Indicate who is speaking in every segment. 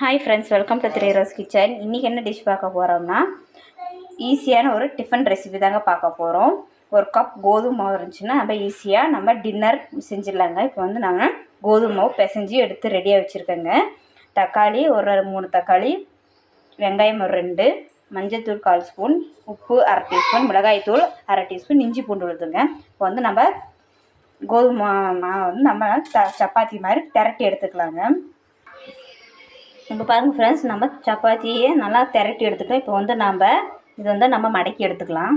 Speaker 1: Hi friends welcome to three rose kitchen இன்றைக்கி என்ன dish பார்க்க போகிறோம்னா ஈஸியான ஒரு டிஃபன் ரெசிபி தாங்க பார்க்க போகிறோம் ஒரு கப் கோதுமை மாவு இருந்துச்சுன்னா நம்ம ஈஸியாக நம்ம டின்னர் செஞ்சிடலாங்க. இப்போ வந்து நாங்கள் கோதுமை மாவு பிசைஞ்சு எடுத்து ரெடியாக வச்சுருக்கேங்க. தக்காளி ஒரு மூணு தக்காளி வெங்காயம் ஒரு ரெண்டு மஞ்சள்தூள் கால் ஸ்பூன் உப்பு அரை டீஸ்பூன் மிளகாய்த்தூள் அரை டீஸ்பூன் இஞ்சி பூண்டு விழுதுங்க இப்போ வந்து நம்ம கோதுமை மாவு வந்து நம்ம சப்பாத்தி மாதிரி திரட்டி எடுத்துக்கலாங்க. இப்போ பாருங்கள் ஃப்ரெண்ட்ஸ் நம்ம சப்பாத்தியை நல்லா திரட்டி எடுத்துக்கலாம். இப்போ வந்து நம்ம இது வந்து நம்ம மடக்கி எடுத்துக்கலாம்.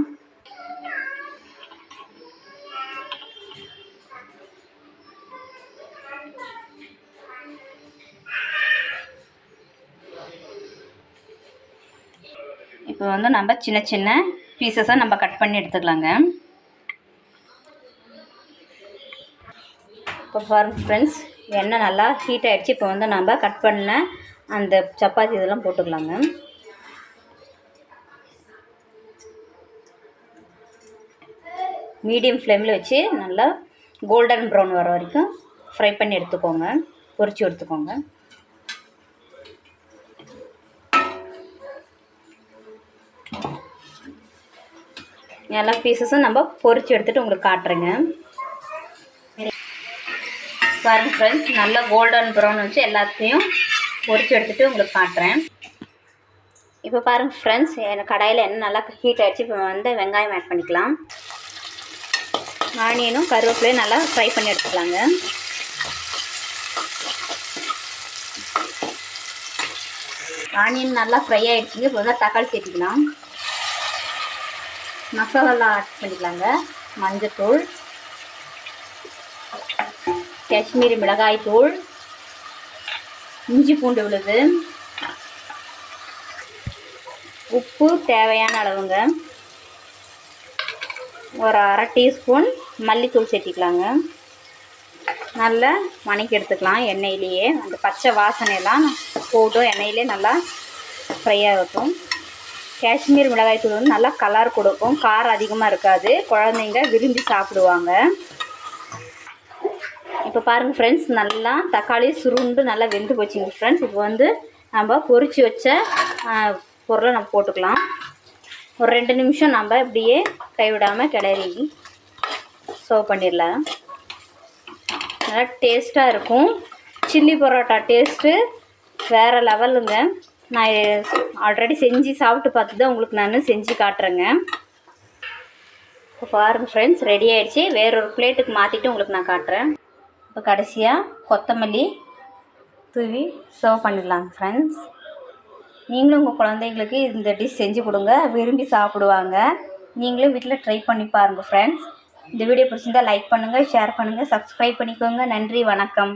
Speaker 1: இப்போ வந்து நம்ம சின்ன சின்ன பீசஸாக நம்ம கட் பண்ணி எடுத்துக்கலாங்க. இப்போ ஃபார் ஃப்ரெண்ட்ஸ் எண்ணெய் நல்லா ஹீட் ஆகிடுச்சு இப்போ வந்து நம்ம கட் பண்ண அந்த சப்பாத்தி இதெல்லாம் போட்டுக்கலாங்க. மீடியம் ஃப்ளேமில் வச்சு நல்லா கோல்டன் ப்ரௌன் வர வரைக்கும் ஃப்ரை பண்ணி எடுத்துக்கோங்க. பொரித்து எடுத்துக்கோங்க. எல்லா பீசஸும் நம்ம பொரித்து எடுத்துகிட்டு உங்களுக்கு காட்டுறேங்க. பாருங்க ஃப்ரெண்ட்ஸ் நல்லா கோல்டன் ப்ரௌன் வச்சு எல்லாத்தையும் பொறிச்சு எடுத்துகிட்டு உங்களுக்கு காட்டுறேன். இப்போ பாருங்கள் ஃப்ரெண்ட்ஸ் எனக்கு கடாயில் என்ன நல்லா ஹீட் ஆகிடுச்சு இப்போ வந்து வெங்காயம் ஆட் பண்ணிக்கலாம். ஆனியனும் கருவேப்பிலையும் நல்லா ஃப்ரை பண்ணி எடுத்துக்கலாங்க. ஆனியன் நல்லா ஃப்ரை ஆகிடுச்சிங்க இப்போ வந்து தக்காளி சேர்த்துக்கலாம். மசாலா ஆட் பண்ணிக்கலாங்க. மஞ்சத்தூள் காஷ்மீரி மிளகாய் தூள் இஞ்சி பூண்டு விழுது உப்பு தேவையான அளவுங்க. ஒரு அரை டீஸ்பூன் மல்லித்தூள் சேர்த்திக்கலாங்க. நல்லா வணக்கி எடுத்துக்கலாம் எண்ணெயிலேயே. அந்த பச்சை வாசனையெல்லாம் போட்டும். எண்ணெயிலே நல்லா ஃப்ரையாக இருக்கும். காஷ்மீர் மிளகாய் தூள் வந்து நல்லா கலர் கொடுக்கும். காரம் அதிகமாக இருக்காது. குழந்தைங்க விரும்பி சாப்பிடுவாங்க. இப்போ பாருங்கள் ஃப்ரெண்ட்ஸ் நல்லா தக்காளி சுருண்டு நல்லா வெந்து போச்சுங்க ஃப்ரெண்ட்ஸ் இப்போ வந்து நம்ம பொறிச்சு வச்ச பொருளை நம்ம போட்டுக்கலாம். ஒரு ரெண்டு நிமிஷம் நம்ம இப்படியே கைவிடாமல் கிளறி சர்வ் பண்ணிடலாம். நல்லா டேஸ்ட்டாக இருக்கும். சில்லி பரோட்டா டேஸ்ட்டு வேறு லெவலுங்க நான் ஆல்ரெடி செஞ்சு சாப்பிட்டு பார்த்து தான் உங்களுக்கு நான் செஞ்சு காட்டுறேங்க. இப்போ பாருங்கள் ஃப்ரெண்ட்ஸ் ரெடி ஆகிடுச்சி வேறொரு பிளேட்டுக்கு மாற்றிட்டு உங்களுக்கு நான் காட்டுறேன். இப்போ கடைசியாக கொத்தமல்லி தூவி சர்வ் பண்ணிடலாங்க ஃப்ரெண்ட்ஸ் நீங்களும் உங்கள் குழந்தைங்களுக்கு இந்த டிஷ் செஞ்சு கொடுங்க. விரும்பி சாப்பிடுவாங்க. நீங்களும் வீட்டில் ட்ரை பண்ணி பாருங்கள் ஃப்ரெண்ட்ஸ் இந்த வீடியோ பிடிச்சிருந்தால் லைக் பண்ணுங்கள் ஷேர் பண்ணுங்கள் சப்ஸ்கிரைப் பண்ணிக்கோங்க. நன்றி வணக்கம்.